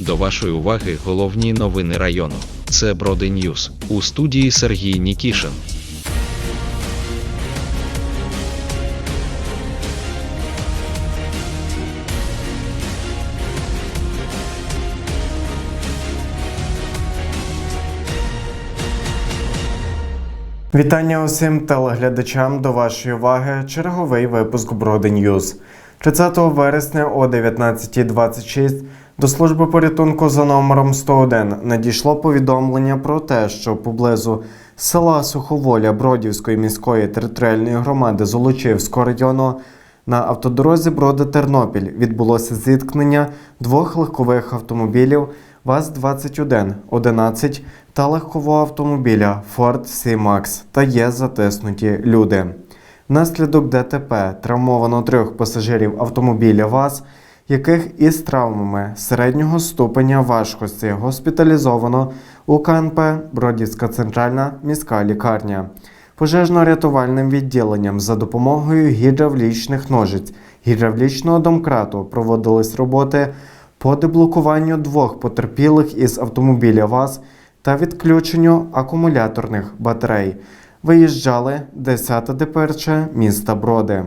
До вашої уваги головні новини району. Це Броди Ньюз у студії Сергій Нікішин. Вітання усім телеглядачам до вашої уваги. Черговий випуск Броди Ньюз. 30 вересня о 19.26 до служби порятунку за номером 101 надійшло повідомлення про те, що поблизу села Суховоля Бродівської міської територіальної громади Золочівського району на автодорозі Броди Тернопіль відбулося зіткнення двох легкових автомобілів ВАЗ-21 11 та легкового автомобіля Ford C-Max та є затиснуті люди. Внаслідок ДТП травмовано трьох пасажирів автомобіля ВАЗ, яких із травмами середнього ступеня важкості госпіталізовано у КНП Бродівська центральна міська лікарня. Пожежно-рятувальним відділенням за допомогою гідравлічних ножиць гідравлічного домкрату проводились роботи по деблокуванню двох потерпілих із автомобіля ВАЗ та відключенню акумуляторних батарей. Виїжджали 10 ДПРЧ міста Броди.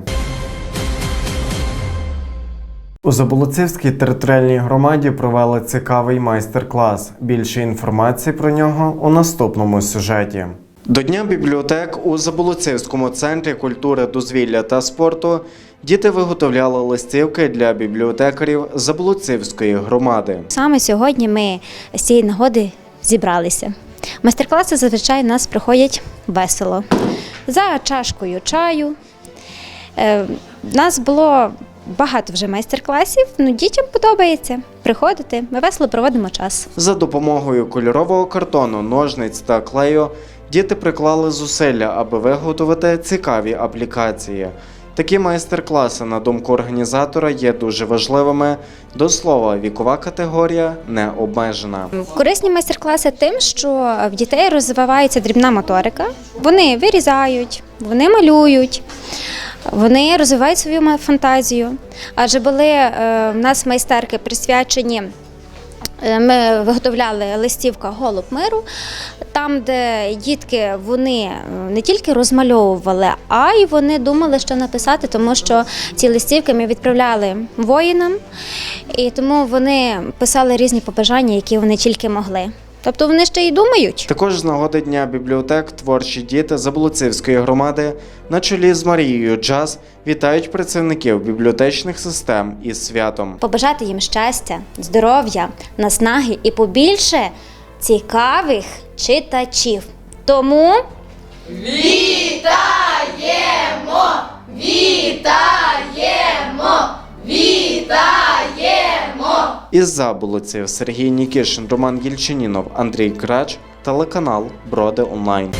У Заболоцівській територіальній громаді провели цікавий майстер-клас. Більше інформації про нього у наступному сюжеті. До Дня бібліотек у Заболоцівському центрі культури, дозвілля та спорту діти виготовляли листівки для бібліотекарів Заболоцівської громади. Саме сьогодні ми з цієї нагоди зібралися. Майстер-класи зазвичай у нас проходять весело. За чашкою чаю. Е, У нас було багато вже майстер-класів. Ну, дітям подобається приходити. Ми весело проводимо час. За допомогою кольорового картону, ножниць та клею діти приклали зусилля, аби виготовити цікаві аплікації. Такі майстер-класи, на думку організатора, є дуже важливими. До слова, вікова категорія не обмежена. Корисні майстер-класи тим, що в дітей розвивається дрібна моторика. Вони вирізають, вони малюють, вони розвивають свою фантазію. Адже були е, в нас майстерки присвячені. е, Ми виготовляли листівка Голуб миру, там, де дітки вони е, не тільки розмальовували, а й вони думали, що написати, тому що ці листівки ми відправляли воїнам, і тому вони писали різні побажання, які вони тільки могли. Тобто вони ще й думають. Також з нагоди Дня бібліотек творчі діти Заблуцівської громади на чолі з Марією Джаз вітають працівників бібліотечних систем із святом. Побажати їм щастя, здоров'я, наснаги і побільше цікавих читачів. Тому Із Заболоців Сергій Нікішин, Роман Єльчинінов, Андрій Крач, телеканал Броди Онлайн.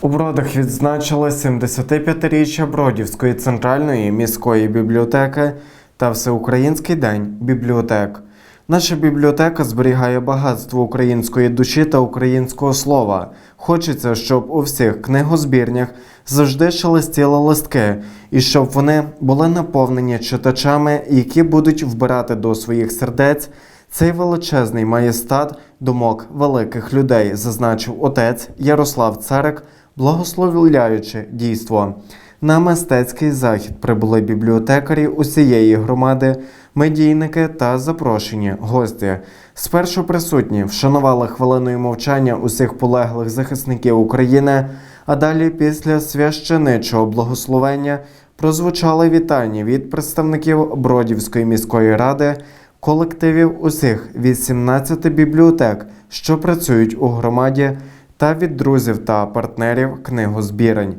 У Бродах відзначили 75-річчя Бродівської центральної міської бібліотеки та Всеукраїнський день бібліотек. Наша бібліотека зберігає багатство української душі та українського слова. Хочеться, щоб у всіх книгозбірнях завжди шелестіли листки, і щоб вони були наповнені читачами, які будуть вбирати до своїх сердець цей величезний маєстат думок великих людей, зазначив отець Ярослав Царик, благословляючи дійство. На мистецький захід прибули бібліотекарі усієї громади, медійники та запрошені гості. Спершу присутні вшанували хвилиною мовчання усіх полеглих захисників України, а далі після священичого благословення прозвучали вітання від представників Бродівської міської ради, колективів усіх 18 бібліотек, що працюють у громаді, та від друзів та партнерів книгозбірень.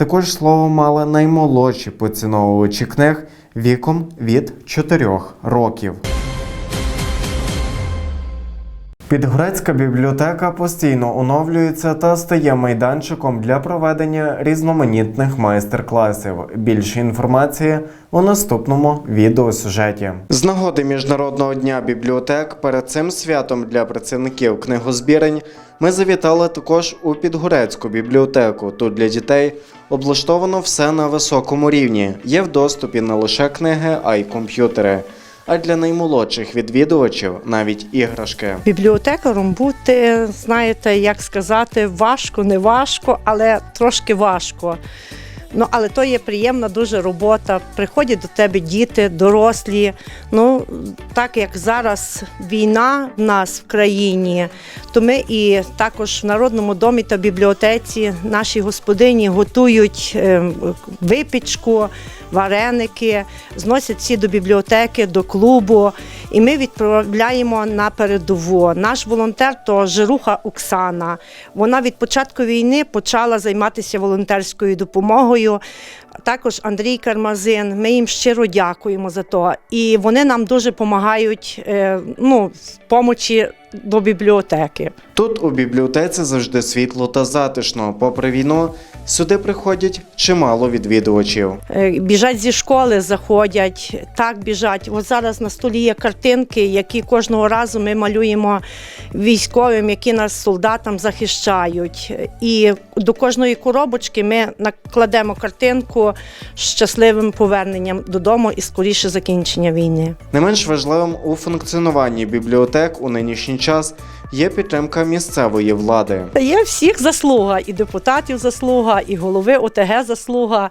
Також слово мали наймолодші поціновувачі книг віком від 4 років. Підгорецька бібліотека постійно оновлюється та стає майданчиком для проведення різноманітних майстер-класів. Більше інформації у наступному відеосюжеті. З нагоди Міжнародного дня бібліотек перед цим святом для працівників книгозбірень ми завітали також у Підгорецьку бібліотеку. Тут для дітей облаштовано все на високому рівні. Є в доступі не лише книги, а й комп'ютери. А для наймолодших відвідувачів навіть іграшки. Бібліотекаром бути, знаєте, як сказати, важко, не важко, але трошки важко. Ну, але то є приємна дуже робота. Приходять до тебе діти, дорослі. Ну, так як зараз війна в нас в країні, то ми і також в Народному домі та бібліотеці наші господині готують е, випічку, вареники, зносять всі до бібліотеки, до клубу, і ми відправляємо на передову. Наш волонтер то Жируха Оксана. Вона від початку війни почала займатися волонтерською допомогою. Також Андрій Кармазин. Ми їм щиро дякуємо за то. І вони нам дуже допомагають е, ну, в помочі до бібліотеки. Тут у бібліотеці завжди світло та затишно. Попри війну, сюди приходять чимало відвідувачів. Е, Біжать зі школи, заходять, так біжать. От зараз на столі є картинки, які кожного разу ми малюємо військовим, які нас солдатам захищають. І до кожної коробочки ми накладемо картинку щасливим поверненням додому і скоріше закінчення війни. Не менш важливим у функціонуванні бібліотек у нинішній час є підтримка місцевої влади. Є всіх заслуга, і депутатів заслуга, і голови ОТГ заслуга.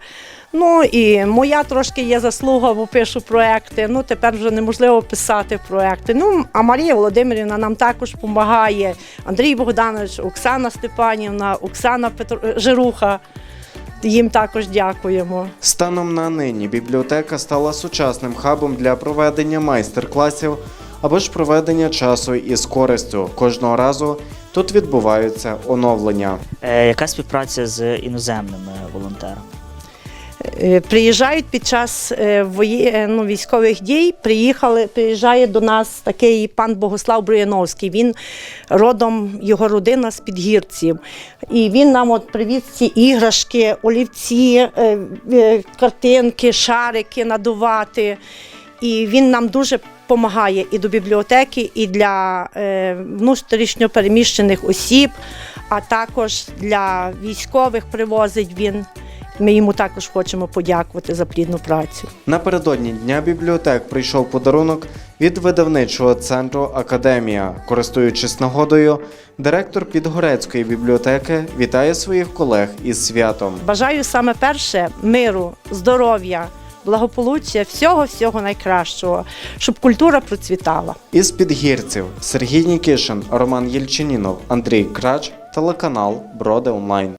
Ну і моя трошки є заслуга, бо пишу проекти. Ну тепер вже неможливо писати проекти. Ну а Марія Володимирівна нам також допомагає. Андрій Богданович, Оксана Степанівна, Оксана Петро Жируха. Їм також дякуємо. Станом на нині бібліотека стала сучасним хабом для проведення майстер-класів або ж проведення часу із користю. Кожного разу тут відбуваються оновлення. Е, Яка співпраця з іноземними волонтерами? Е, Приїжджають під час е, е, ну, військових дій. Приїхали, приїжджає до нас такий пан Богослав Бруяновський. Він родом, його родина з підгірців. І він нам от привіз ці іграшки, олівці, картинки, шарики надувати. І він нам дуже допомагає і до бібліотеки, і для внутрішньо переміщених осіб, а також для військових привозить він. Ми йому також хочемо подякувати за плідну працю. Напередодні Дня бібліотек прийшов подарунок від видавничого центру Академія. Користуючись нагодою, директор Підгорецької бібліотеки вітає своїх колег із святом. Бажаю саме перше миру, здоров'я, благополуччя, всього всього найкращого, щоб культура процвітала. Із підгірців Сергій Нікішин, Роман Єльчинінов, Андрій Крач, телеканал Броди Онлайн.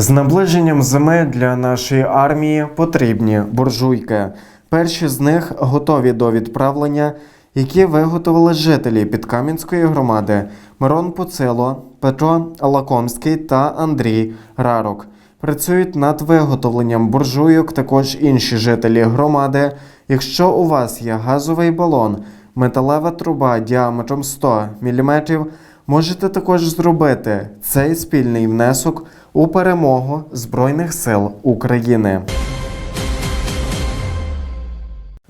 З наближенням зими для нашої армії потрібні буржуйки. Перші з них готові до відправлення, які виготовили жителі Підкам'янської громади Мирон Пуцило, Петро Лакомський та Андрій Рарок. Працюють над виготовленням буржуйок також інші жителі громади. Якщо у вас є газовий балон, металева труба діаметром 100 мм, можете також зробити цей спільний внесок у перемогу Збройних сил України.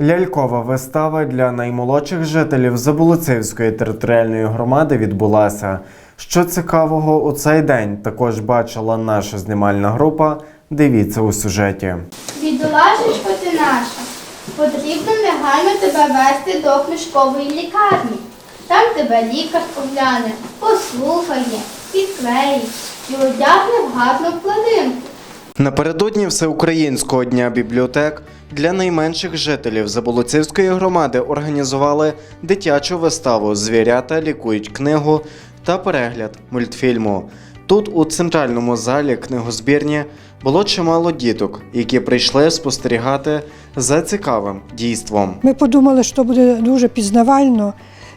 Лялькова вистава для наймолодших жителів Заболоцівської територіальної громади відбулася. Що цікавого у цей день також бачила наша знімальна група. Дивіться у сюжеті. Бідолашечко ти наша, потрібно негайно тебе вести до книжкової лікарні. Там тебе лікар огляне, послухає, підклеїть і одягне в гарну вкладинку. Напередодні Всеукраїнського дня бібліотек для найменших жителів Заболоцівської громади організували дитячу виставу Звірята лікують книгу та перегляд мультфільму. Тут, у центральному залі книгозбірні, було чимало діток, які прийшли спостерігати за цікавим дійством. Ми подумали, що буде дуже пізнавально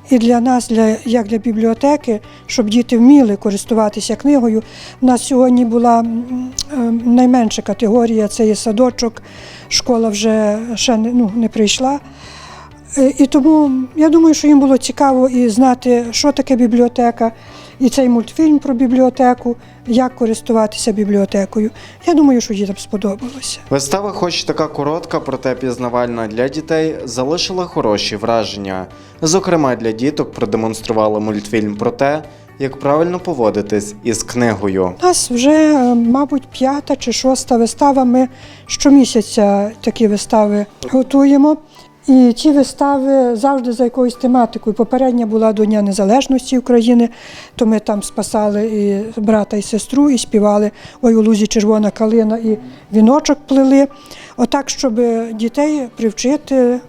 і для нас, для, як для бібліотеки, щоб діти вміли користуватися книгою. У нас сьогодні була е, найменша категорія це є садочок, школа вже ще не, ну, не прийшла. Е, І тому я думаю, що їм було цікаво і знати, що таке бібліотека, і цей мультфільм про бібліотеку, як користуватися бібліотекою. Я думаю, що дітям сподобалося. Вистава, хоч така коротка, проте пізнавальна для дітей, залишила хороші враження. Зокрема, для діток продемонстрували мультфільм про те, як правильно поводитись із книгою. У нас вже, е, мабуть, п'ята чи шоста вистава. Ми щомісяця такі вистави готуємо. І ці вистави завжди за якоюсь тематикою. Попередня була до Дня Незалежності України, то ми там спасали і брата і сестру, і співали Ой у лузі червона калина і віночок плели. Отак, щоб дітей привчити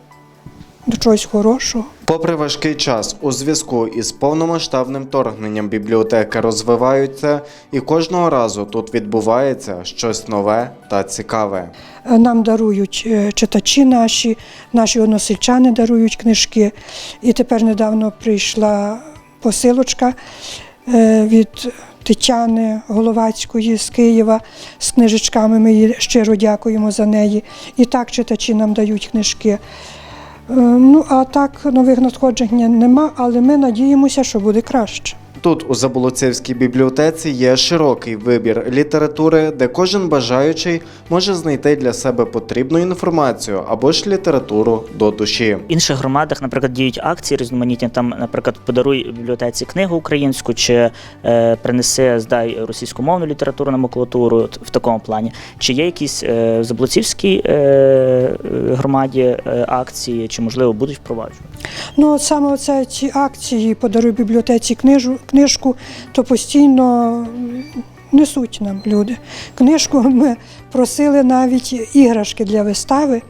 до чогось хорошого. Попри важкий час, у зв'язку із повномасштабним торгненням бібліотеки розвиваються, і кожного разу тут відбувається щось нове та цікаве. Е, Нам дарують е, читачі наші, наші односельчани дарують книжки. І тепер недавно прийшла посилочка е, від Тетяни Головацької з Києва з книжечками. Ми їй щиро дякуємо за неї. І так читачі нам дають книжки. Е, Ну, а так нових надходжень нема, але ми надіємося, що буде краще. Тут у Заболоцівській бібліотеці є широкий вибір літератури, де кожен бажаючий може знайти для себе потрібну інформацію або ж літературу до душі. В інших громадах, наприклад, діють акції різноманітні. Там, наприклад, подаруй бібліотеці книгу українську чи е, принеси здай російськомовну літературу на макулатуру в такому плані. Чи є якісь е, в Заблоцівській е, е, громаді е, акції, чи можливо будуть впроваджувати? Ну, от саме оце ці акції подаруй бібліотеці книжу, книжку, то постійно несуть нам люди. Книжку ми просили навіть іграшки для вистави.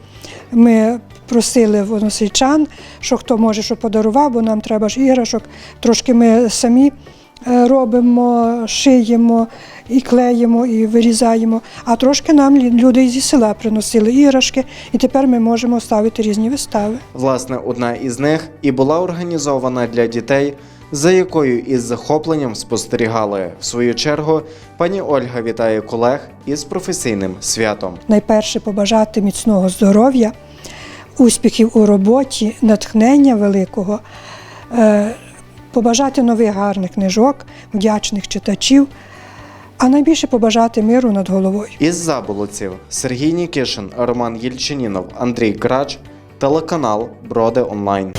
Ми просили в односельчан, що хто може, що подарував, бо нам треба ж іграшок. Трошки ми самі робимо, шиємо і клеїмо, і вирізаємо. А трошки нам люди зі села приносили іграшки, і тепер ми можемо ставити різні вистави. Власне, одна із них і була організована для дітей, за якою із захопленням спостерігали. В свою чергу пані Ольга вітає колег із професійним святом. найперше побажати міцного здоров'я, успіхів у роботі, натхнення великого, е, побажати нових гарних книжок, вдячних читачів, а найбільше побажати миру над головою. Із заболоців Сергій Нікішин, Роман Єльчинінов, Андрій Крач, телеканал Броди Онлайн.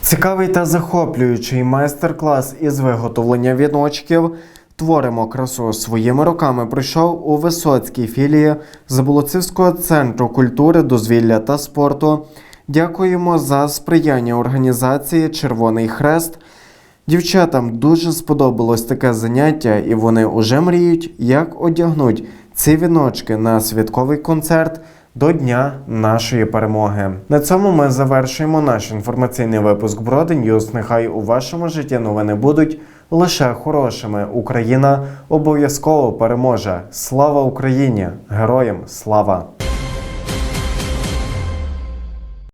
Цікавий та захоплюючий майстер-клас із виготовлення віночків. Творимо красу своїми руками пройшов у Висоцькій філії Заболоцівського центру культури, дозвілля та спорту. Дякуємо за сприяння організації Червоний Хрест. Дівчатам дуже сподобалось таке заняття, і вони уже мріють, як одягнуть ці віночки на святковий концерт до Дня нашої перемоги. На цьому ми завершуємо наш інформаційний випуск Броди Ньюс. Нехай у вашому житті новини будуть лише хорошими. Україна обов'язково переможе. Слава Україні! Героям слава!